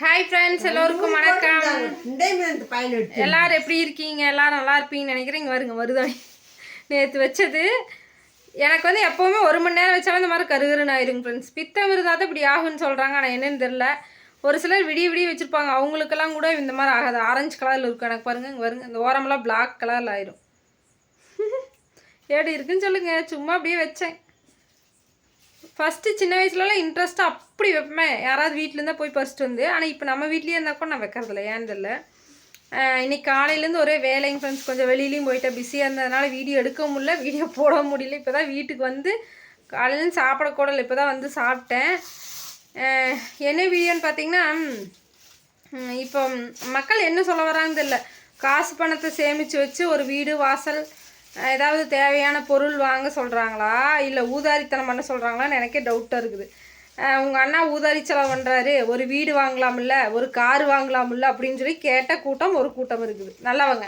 Hi friends எல்லோருக்கும் வணக்கம். எல்லாரும் எப்படி இருக்கீங்க? எல்லாரும் நல்லா இருப்பீங்கன்னு நினைக்கிறேன். இங்கே வருங்க வருதான் நேற்று வச்சது. எனக்கு வந்து எப்போவுமே ஒரு மணி நேரம் வச்சாலும் இந்த மாதிரி கருகருன்னு ஆயிருங்க ஃப்ரெண்ட்ஸ் பித்தம் இருந்தால் தான் இப்படி ஆகுன்னு சொல்கிறாங்க ஆனால் என்னன்னு தெரில ஒரு சிலர் விடிய விடிய வச்சுருப்பாங்க. அவங்களுக்கெல்லாம் கூட இந்த மாதிரி ஆகாது. ஆரஞ்சு கலரில் இருக்கும். எனக்கு பாருங்க இங்கே வருங்க இந்த ஓரமெல்லாம் Black கலரில் ஆயிரும். ஏடி இருக்குன்னு சொல்லுங்கள் சும்மா அப்படியே வச்சேன். ஃபஸ்ட்டு சின்ன வயசுலலாம் இன்ட்ரெஸ்ட்டாக அப்படி வைப்பேன் யாராவது வீட்டிலேருந்தா போய் பறிச்சிட்டு வந்து. ஆனால் இப்போ நம்ம வீட்லேயே இருந்தால் கூட நான் வைக்கிறதில்ல. ஏன்னு தெரில இன்றைக்கி இன்னைக்கு காலையிலேருந்து ஒரே வேலைங்க ஃப்ரெண்ட்ஸ் கொஞ்சம் வெளியிலையும் போயிட்டேன். பிஸியாக இருந்ததுனால வீடியோ எடுக்க முடியல வீடியோ போட முடியல. இப்போ தான் வீட்டுக்கு வந்து காலையிலேருந்து சாப்பிடக்கூடல இப்போ தான் வந்து சாப்பிட்டேன். என்ன வீடியோன்னு பார்த்தீங்கன்னா இப்போ மக்கள் என்ன சொல்ல வராங்கன்னு தெரியல. காசு பணத்தை சேமித்து வச்சு ஒரு வீடு வாசல் ஏதாவது தேவையான பொருள் வாங்க சொல்கிறாங்களா இல்லை ஊதாரித்தனம் பண்ண சொல்கிறாங்களான்னு எனக்கே டவுட்டாக இருக்குது. உங்கள் அண்ணா ஊதாரி செலவு பண்ணுறாரு ஒரு வீடு வாங்கலாம்ல ஒரு கார் வாங்கலாம்ல அப்படின்னு சொல்லி கேட்ட கூட்டம் ஒரு கூட்டம் இருக்குது. நல்லவங்க.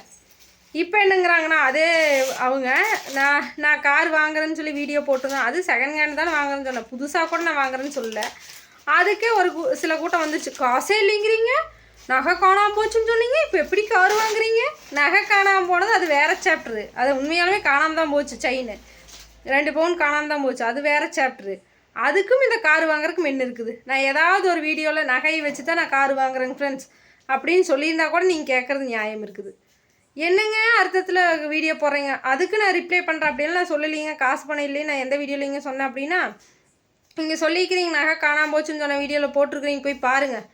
இப்போ என்னங்கிறாங்கன்னா அதே அவங்க நான் நான் கார் வாங்குறேன்னு சொல்லி வீடியோ போட்டிருந்தேன். அது செகண்ட் ஹேண்ட் தான் வாங்குறேன்னு சொன்னேன். புதுசாக கூட நான் வாங்குறேன்னு சொல்லலை. அதுக்கே ஒரு கூ- சில கூட்டம் வந்துச்சு. காசே இல்லைங்கிறீங்க. நகை காணாமல் போச்சுன்னு சொன்னீங்க இப்போ எப்படி கார் வாங்குறீங்க? நகை காணாமல் போனது அது வேறு சாப்டரு அது உண்மையாலுமே காணாமல் தான் போச்சு செயின் ரெண்டு பவுன் காணாமல் தான் போச்சு அது வேற சாப்டரு அதுக்கும் இந்த கார் வாங்குறதுக்கும் என்ன இருக்குது? நான் ஏதாவது ஒரு வீடியோவில் நகையை வச்சு தான் நான் கார் வாங்குறேங்க ஃப்ரெண்ட்ஸ் அப்படின்னு சொல்லியிருந்தா கூட நீங்கள் கேட்குறது நியாயம் இருக்குது. என்னங்க அர்த்தத்தில் வீடியோ போடுறீங்க? அதுக்கு நான் ரிப்ளை பண்ணுறேன் அப்படின்னு நான் சொல்லலைங்க காசு பணம் இல்லைன்னு நான் எந்த வீடியோலைங்க சொன்னேன் அப்படின்னா நீங்கள் சொல்லிக்கிறீங்க நகை காணாமல் போச்சுன்னு சொன்ன வீடியோவில் போட்டிருக்கிறீங்க போய் பாருங்கள்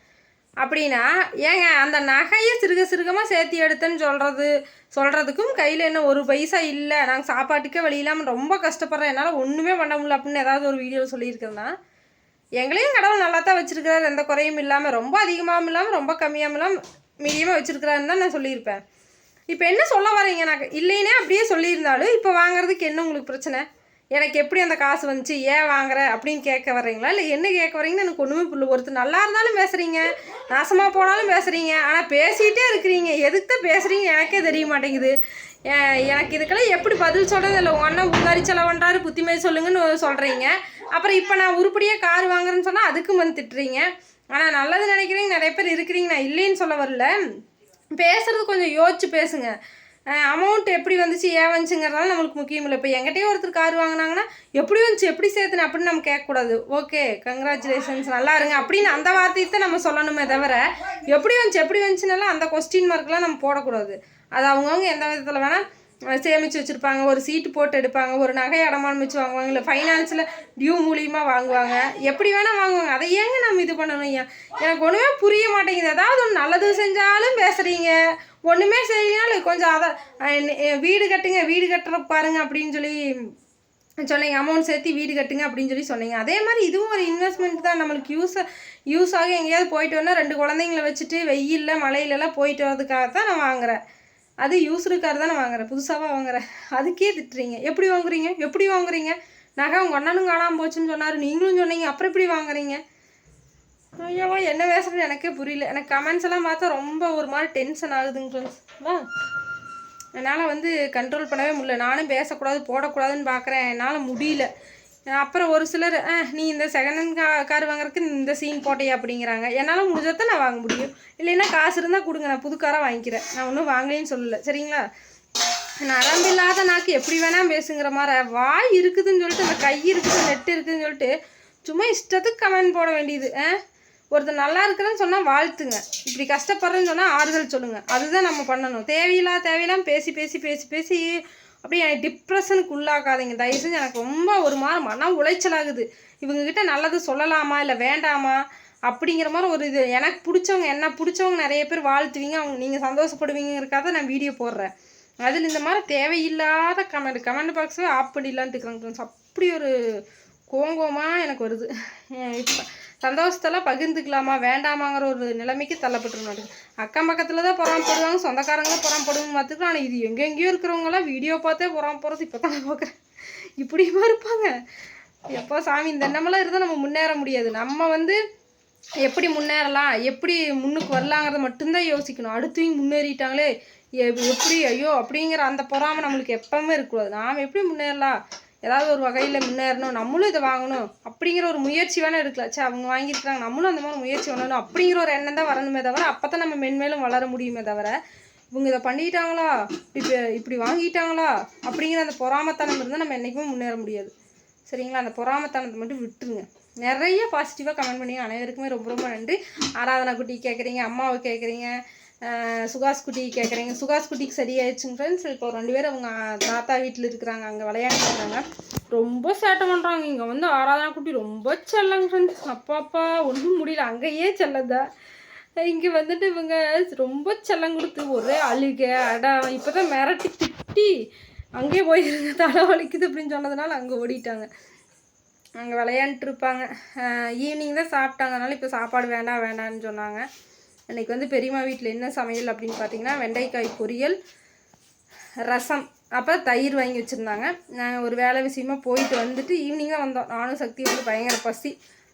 அப்படின்னா ஏங்க அந்த நகையை சிறுக சிறுகமாக சேர்த்து எடுத்தேன்னு சொல்கிறது சொல்கிறதுக்கும் கையில் என்ன ஒரு பைசா இல்லை. நாங்கள் சாப்பாட்டுக்கே வழி இல்லாமல் ரொம்ப கஷ்டப்படுறேன் என்னால் ஒன்றுமே பண்ண முடியல அப்படின்னு ஏதாவது ஒரு வீடியோவில் சொல்லியிருக்கேன்னா எங்களையும் கடவுள் நல்லா தான் வச்சுருக்கிறாரு. எந்த குறையும் இல்லாமல் ரொம்ப அதிகமாகவும் இல்லாமல் ரொம்ப கம்மியாகவும் இல்லாமல் மீடியமாக வச்சுருக்கிறாருன்னு தான் நான் சொல்லியிருப்பேன். இப்போ என்ன சொல்ல வரீங்க? நான் இல்லைன்னே அப்படியே சொல்லியிருந்தாலும் இப்போ வாங்குறதுக்கு என்ன உங்களுக்கு பிரச்சனை? எனக்கு எப்படி அந்த காசு வந்துச்சு? ஏன் வாங்குற? அப்படின்னு கேட்க வர்றீங்களா? இல்லை என்ன கேட்க வரீங்கன்னு எனக்கு ஒன்றுமே புரியல. ஒருத்தர் நல்லா இருந்தாலும் பேசுகிறீங்க நாசமாக போனாலும் பேசுகிறீங்க ஆனால் பேசிகிட்டே இருக்கிறீங்க. எதுக்கு தான் பேசுகிறீங்க எனக்கே தெரிய மாட்டேங்குது. எனக்கு இதுக்கெல்லாம் எப்படி பதில் சொல்கிறது இல்லை உங்கள் அண்ணன் உதாரி செலவன்றாரு புத்திமதி சொல்லுங்கன்னு சொல்கிறீங்க அப்புறம் இப்போ நான் உருப்படியாக கார் வாங்குறேன்னு சொன்னால் அதுக்கும் வந்து திட்டுறீங்க. ஆனால் நல்லது நினைக்கிறீங்க நிறைய பேர் இருக்கிறீங்க. நான் இல்லைன்னு சொல்ல வரல. பேசுகிறது கொஞ்சம் யோசிச்சு பேசுங்க. அமௌண்ட் எப்படி வந்துச்சு ஏன் வந்துச்சுங்கிறதால நம்மளுக்கு முக்கியம் இல்லை. இப்போ என்கிட்டயே ஒருத்தர் கார் வாங்கினாங்கன்னா எப்படி வந்துச்சு எப்படி சேர்த்துன அப்படின்னு நம்ம கேட்கக்கூடாது. ஓகே கங்க்ராச்சுலேஷன்ஸ் நல்லா இருங்க. அப்படின்னு அந்த வார்த்தையை தான் நம்ம சொல்லணுமே தவிர எப்படி வந்துச்சு எப்படி வந்துச்சுனாலும் அந்த கொஸ்டின் மார்க்லாம் நம்ம போடக்கூடாது. அது அவங்கவுங்க எந்த விதத்தில் வேணால் சேமித்து வச்சுருப்பாங்க ஒரு சீட்டு போட்டு எடுப்பாங்க ஒரு நகை அடமானம் வச்சு வாங்குவாங்க இல்லை ஃபைனான்ஸில் டியூ மூலியமாக வாங்குவாங்க. எப்படி வேணால் வாங்குவாங்க. அதை ஏங்க நம்ம இது பண்ணணும் ஐயா? எனக்கு ஒன்றுமே புரிய மாட்டேங்குது. ஏதாவது ஒன்று நல்லது செஞ்சாலும் பேசுகிறீங்க ஒன்றுமே செய்யலைனாலும் கொஞ்சம் அதை வீடு கட்டுங்க வீடு கட்டுற பாருங்க அப்படின்னு சொல்லி சொன்னீங்க. அமௌண்ட் சேர்த்து வீடு கட்டுங்க அப்படின்னு சொல்லி சொன்னீங்க. அதே மாதிரி இதுவும் ஒரு இன்வெஸ்ட்மெண்ட் தான். நம்மளுக்கு யூஸ் யூஸ் ஆக எங்கேயாவது போயிட்டு வரணும் ரெண்டு குழந்தைங்கள வச்சுட்டு வெயிலில் மழையிலலாம் போயிட்டு வரதுக்காக தான் நான் வாங்குறேன். அது யூஸ்டு கார் தானே வாங்குறேன். புதுசாக வாங்குறேன். அதுக்கே திட்டுறீங்க. எப்படி வாங்குறீங்க? எப்படி வாங்குறீங்க? நகை உங்கள் அண்ணனும் காணாமல் போச்சுன்னு சொன்னார். நீங்களும் சொன்னீங்க. அப்புறம் எப்படி வாங்குறீங்க? ஐயோவா என்ன பேசுறது எனக்கே புரியல. எனக்கு கமெண்ட்ஸ் எல்லாம் பார்த்தா ரொம்ப ஒரு மாதிரி டென்ஷன் ஆகுதுங்க ஃப்ரெண்ட்ஸ் வா. என்னால் வந்து கண்ட்ரோல் பண்ணவே முடியல. நானும் பேசக்கூடாது போடக்கூடாதுன்னு பார்க்குறேன் என்னால் முடியல. அப்புறம் ஒரு சிலர் நீ இந்த செகண்ட் ஹேண்ட் கா கார் வாங்குறதுக்கு இந்த சீன் போட்டையே? அப்படிங்கிறாங்க. என்னால் முடிஞ்சதை நான் வாங்க முடியும். இல்லைன்னா காசு இருந்தால் கொடுங்க. நான் புது காராக வாங்கிக்கிறேன். நான் ஒன்றும் வாங்கலைன்னு சொல்லல. சரிங்களா? நரம்பு இல்லாத நாக்கு எப்படி வேணால் பேசுங்கிற மாதிரி வாய் இருக்குதுன்னு சொல்லிட்டு அந்த கை இருக்குது நெட்டு இருக்குதுன்னு சொல்லிட்டு சும்மா இஷ்டத்துக்கு கமெண்ட் போட வேண்டியது. ஆ ஒருத்தர் நல்லா இருக்கிறேன்னு சொன்னால் வாழ்த்துங்க. இப்படி கஷ்டப்படுறேன்னு சொன்னால் ஆறுதல் சொல்லுங்கள் அதுதான் நம்ம பண்ணணும். தேவையில்லாத தேவையில்லாம் பேசி பேசி பேசி பேசி அப்படியே எனக்கு டிப்ரெஷனுக்கு உள்ளாக்காதீங்க தயவு செஞ்சு எனக்கு ரொம்ப ஒரு மாதிரி மன உளைச்சலாகுது. இவங்ககிட்ட நல்லது சொல்லலாமா? இல்லை வேண்டாமா? அப்படிங்கிற மாதிரி ஒரு இது. எனக்கு பிடிச்சவங்க என்ன பிடிச்சவங்க நிறைய பேர் வாழ்த்துவீங்க. அவங்க நீங்கள் சந்தோஷப்படுவீங்கிறக்காக நான் வீடியோ போடுறேன். அதில் இந்த மாதிரி தேவையில்லாத கமெண்ட் கமெண்ட் பாக்ஸே ஆஃப் பண்ணிடலான்ட்டு இருக்கிறாங்க அப்படி ஒரு கோங்கோமாக எனக்கு வருது. இப்போ சந்தோஷத்தெல்லாம் பகிர்ந்துக்கலாமா? வேண்டாமாங்கிற ஒரு நிலைமைக்கு தள்ளப்பட்டுருந்தாரு அக்கம் பக்கத்தில் தான் பொறாமப்படுவாங்க சொந்தக்காரங்க பொறாமப்படுவாங்க பார்த்துக்கலாம். ஆனால் இது எங்கெங்கேயோ இருக்கிறவங்களாம் வீடியோ பார்த்தே பொறாம போகிறது இப்போ தான் பார்க்குறேன். இப்படியுமா இருப்பாங்க? எப்போ சாமி இந்த எண்ணமெல்லாம் இருந்தால் நம்ம முன்னேற முடியாது. நம்ம வந்து எப்படி முன்னேறலாம் எப்படி முன்னுக்கு வரலாங்கிறத மட்டும்தான் யோசிக்கணும். அடுத்தவங்க முன்னேறிட்டாங்களே எப்படி ஐயோ அப்படிங்கிற அந்த பொறாமை நம்மளுக்கு எப்பவுமே இருக்கக்கூடாது. நாம் எப்படி முன்னேறலாம்? ஏதாவது ஒரு வகையில் முன்னேறணும் நம்மளும் இதை வாங்கணும் அப்படிங்கிற ஒரு முயற்சி வேணால் எடுக்கலாம். சே அவங்க வாங்கியிருக்காங்க நம்மளும் அந்த மாதிரி முயற்சி பண்ணணும் அப்படிங்கிற ஒரு எண்ணம் தான் வரணுமே தவிர அப்போ தான் நம்ம மென்மேலும் வளர முடியுமே தவிர இவங்க இதை பண்ணிட்டாங்களா? இப்போ இப்படி வாங்கிட்டாங்களா? அப்படிங்கிற அந்த பொறாமத்தனம் இருந்தால் நம்ம என்றைக்குமே முன்னேற முடியாது. சரிங்களா? அந்த பொறாமத்தனத்தை மட்டும் விட்டுருங்க. நிறைய பாசிட்டிவாக கமெண்ட் பண்ணி அனைவருக்குமே ரொம்ப ரொம்ப நன்றி. ஆராதனா குட்டி கேட்குறீங்க அம்மாவை கேட்குறீங்க சுகாஸ் குட்டி கேட்குறீங்க சுகாஸ் குட்டிக்கு சரியாயிடுச்சுங்க ஃப்ரெண்ட்ஸ் இப்போ ரெண்டு பேரும் அவங்க தாத்தா வீட்டில் இருக்கிறாங்க. அங்கே விளையாண்டுருக்காங்க ரொம்ப சேட்டை பண்ணுறாங்க இங்கே வந்து ஆராதனா குட்டி ரொம்ப செல்லங்க ஃப்ரெண்ட்ஸ் அப்பா அப்பா ஒன்றும் முடியல. அங்கேயே செல்லதா. இங்கே வந்துட்டு இவங்க ரொம்ப செல்லம் கொடுத்து ஒரே அழுக அடம் இப்போ தான் மிரட்டி திட்டி அங்கேயே போயிருங்க தலை வலிக்குது அப்படின்னு சொன்னதுனால அங்கே ஓடிட்டாங்க. அங்கே விளையாண்டுட்டு இருப்பாங்க. ஈவினிங் தான் சாப்பிட்டாங்க. அதனால இப்போ சாப்பாடு வேண்டாம் வேண்டாம்னு சொன்னாங்க. இன்றைக்கி வந்து பெரியம்மா வீட்டில் என்ன சமையல் அப்படின்னு பார்த்தீங்கன்னா வெண்டைக்காய் பொரியல் ரசம். அப்போ தயிர் வாங்கி வச்சுருந்தாங்க. நாங்கள் ஒரு வேலை விஷயமா போயிட்டு வந்துட்டு ஈவினிங்காக வந்தோம். நானும் சக்தி வந்து பயங்கர பசி.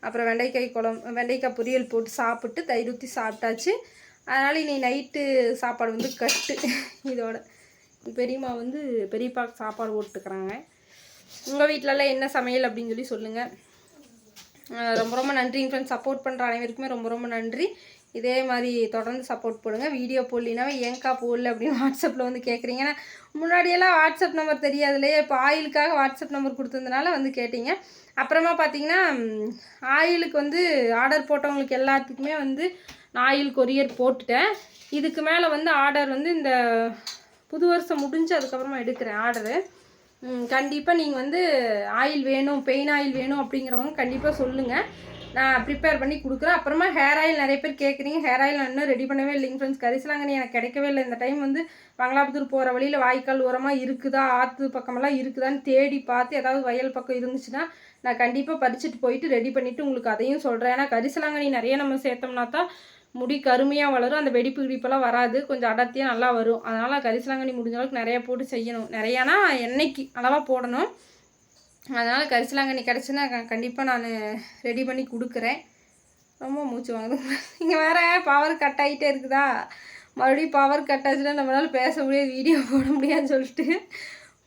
அப்புறம் வெண்டைக்காய் குழம்பு வெண்டைக்காய் பொரியல் போட்டு சாப்பிட்டு தயிர் ஊற்றி சாப்பிட்டாச்சு. அதனால் இனி நைட்டு சாப்பாடு வந்து கட்டு. இதோட. பெரியம்மா வந்து பெரியப்பா சாப்பாடு போட்டுக்கிறாங்க. உங்கள் வீட்டிலலாம் என்ன சமையல் அப்படின்னு சொல்லி சொல்லுங்கள் ரொம்ப ரொம்ப நன்றிங்க ஃப்ரெண்ட்ஸ் சப்போர்ட் பண்ணுற அனைவருக்குமே ரொம்ப ரொம்ப நன்றி. இதே மாதிரி தொடர்ந்து சப்போர்ட் பண்ணுங்க வீடியோ போடலினாவே ஏங்கா போடல அப்படின்னு வாட்ஸ்அப்பில் வந்து கேட்குறீங்க ஏன்னா முன்னாடியெல்லாம் வாட்ஸ்அப் நம்பர் தெரியாதுலையே இப்போ ஆயிலுக்காக வாட்ஸ்அப் நம்பர் கொடுத்ததுனால வந்து கேட்டீங்க. அப்புறமா பார்த்தீங்கன்னா ஆயிலுக்கு வந்து ஆர்டர் போட்டவங்களுக்கு எல்லாத்துக்குமே வந்து நான் ஆயில் கொரியர் போட்டுட்டேன். இதுக்கு மேலே வந்து ஆர்டர் வந்து இந்த புது வருஷம் முடிஞ்சு அதுக்கப்புறமா எடுக்கிறேன் ஆர்டரு கண்டிப்பாக நீங்கள் வந்து ஆயில் வேணும் பெயின் ஆயில் வேணும் அப்படிங்கிறவங்க கண்டிப்பாக சொல்லுங்கள் நான் ப்ரிப்பேர் பண்ணி கொடுக்குறேன். அப்புறமா ஹேர் ஆயில் நிறைய பேர் கேட்குறீங்க ஹேர் ஆயில் நான் இன்னும் ரெடி பண்ணவே இல்லைங்க ஃப்ரெண்ட்ஸ் கரிசலாங்கண்ணி எனக்கு கிடைக்கவே இல்லை. இந்த டைம் வந்து மங்களாபுத்தூர் போகிற வழியில் வாய்க்கால் ஓரமாக இருக்குதா? ஆற்று பக்கமெல்லாம் இருக்குதான்னு தேடி பார்த்து ஏதாவது வயல் பக்கம் இருந்துச்சுன்னா நான் கண்டிப்பாக பறிச்சுட்டு போயிட்டு ரெடி பண்ணிவிட்டு உங்களுக்கு அதையும் சொல்கிறேன் ஏன்னா கரிசலாங்கண்ணி நிறைய நம்ம சேர்த்தோம்னா தான் முடி கருமையாக வளரும். அந்த வெடிப்பு கிடிப்பெல்லாம் வராது. கொஞ்சம் அடர்த்தியாக நல்லா வரும். அதனால் கரிசலாங்கண்ணி முடிஞ்ச அளவுக்கு நிறையா போட்டு செய்யணும். நிறையானா எண்ணெய்க்கு அளவாக போடணும். அதனால் கரிசலாங்கண்ணி கிடச்சுன்னா கண்டிப்பாக நான் ரெடி பண்ணி கொடுக்குறேன். ரொம்ப மூச்சு வாங்குது. இங்கே வேறு பவர் கட் ஆகிட்டே இருக்குதா? மறுபடியும் பவர் கட் ஆச்சுன்னா நம்மளால பேச முடியாது வீடியோ போட முடியாதுன்னு சொல்லிட்டு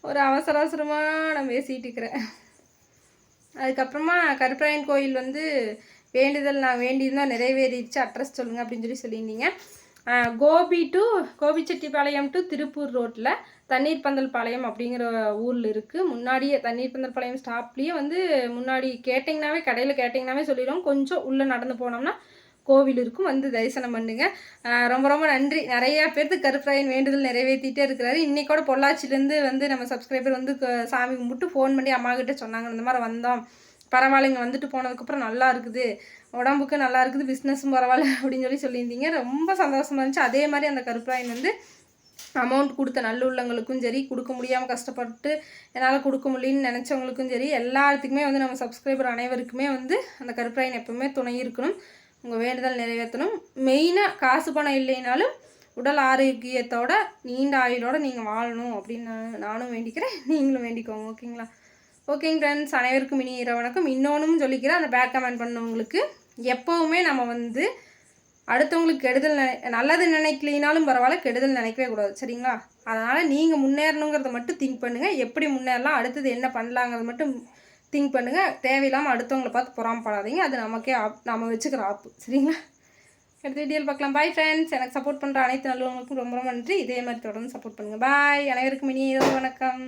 ஒரு அவசர அவசரமாக நான் பேசிகிட்டு இருக்கிறேன். அதுக்கப்புறமா கருப்பராயன் கோயில் வந்து வேண்டுதல் நான் வேண்டியிருந்தால் நிறைவேறிடுச்சு அட்ரஸ் சொல்லுங்கள் அப்படின்னு சொல்லி சொல்லியிருந்தீங்க. கோபி டு கோபிச்செட்டிப்பாளையம் டு திருப்பூர் ரோட்டில் தண்ணீர் பந்தல் பாளையம் அப்படிங்கிற ஊரில் இருக்குது முன்னாடியே தண்ணீர் பந்தல் பாளையம் ஸ்டாப்லேயே வந்து முன்னாடி கேட்டிங்கனாவே கடையில் கேட்டிங்கனாவே சொல்லிடுவோம். கொஞ்சம் உள்ளே நடந்து போனோம்னா கோவில் இருக்கும். வந்து தரிசனம் பண்ணுங்க. ரொம்ப ரொம்ப நன்றி. நிறைய பேர்த்து கருப்பராயன் வேண்டுதல் நிறைவேற்றிட்டே இருக்கிறாரு. இன்றைக்கூட பொள்ளாச்சிலேருந்து வந்து நம்ம சப்ஸ்கிரைபர் வந்து சாமி கும்பிட்டு ஃபோன் பண்ணி அம்மா கிட்ட சொன்னாங்க. இந்த மாதிரி வந்தோம். பரவாயில்லைங்க வந்துட்டு போனதுக்கப்புறம் நல்லா இருக்குது. உடம்புக்கு நல்லா இருக்குது. பிஸ்னஸும் பரவாயில்ல அப்படின்னு சொல்லி சொல்லியிருந்தீங்க. ரொம்ப சந்தோஷமாக இருந்துச்சு. அதே மாதிரி அந்த கருப்பராயன் வந்து அமௌண்ட் கொடுத்த நல்லுள்ளங்களுக்கும் சரி கொடுக்க முடியாமல் கஷ்டப்பட்டு என்னால் கொடுக்க முடியலன்னு நினச்சவங்களுக்கும் சரி எல்லாத்துக்குமே வந்து நம்ம சப்ஸ்கிரைபர் அனைவருக்குமே வந்து அந்த கருப்பராயன் எப்பவுமே துணை இருக்கணும். உங்கள் வேண்டுதல் நிறைவேற்றணும். மெயினாக காசு பணம் இல்லைனாலும் உடல் ஆரோக்கியத்தோட நீண்ட ஆயுளோட நீங்கள் வாழணும் அப்படின்னு நான் நானும் வேண்டிக்கிறேன். நீங்களும் வேண்டிக்கோங்க ஓகேங்களா? ஓகேங்க ஃப்ரெண்ட்ஸ் அனைவருக்கும் இனி இரவு வணக்கம். இன்னொன்றும் சொல்லிக்கிறேன். அந்த பேக் கமெண்ட் பண்ணவங்களுக்கு எப்போவுமே நம்ம வந்து அடுத்தவங்களுக்கு கெடுதல் நினை நல்லது நினைக்கலினாலும் பரவாயில்ல கெடுதல் நினைக்கவே கூடாது. சரிங்களா? அதனால் நீங்கள் முன்னேறணுங்கிறத மட்டும் திங்க் பண்ணுங்கள் எப்படி முன்னேறலாம் அடுத்தது என்ன பண்ணலாங்கிறத மட்டும் திங்க் பண்ணுங்கள் தேவையில்லாமல் அடுத்தவங்கள பார்த்து பொறாமப்படாதீங்க. அது நமக்கே ஆப் நம்ம வச்சுக்கிற ஆப்பு. சரிங்களா? அடுத்த வீடியோவில் பார்க்கலாம். பாய் ஃப்ரெண்ட்ஸ் எனக்கு சப்போர்ட் பண்ணுற அனைத்து நல்லவங்களுக்கும் ரொம்ப ரொம்ப நன்றி. இதே மாதிரி தொடர்ந்து சப்போர்ட் பண்ணுங்கள் பாய் அனைவருக்கும் இனி இரவு வணக்கம்.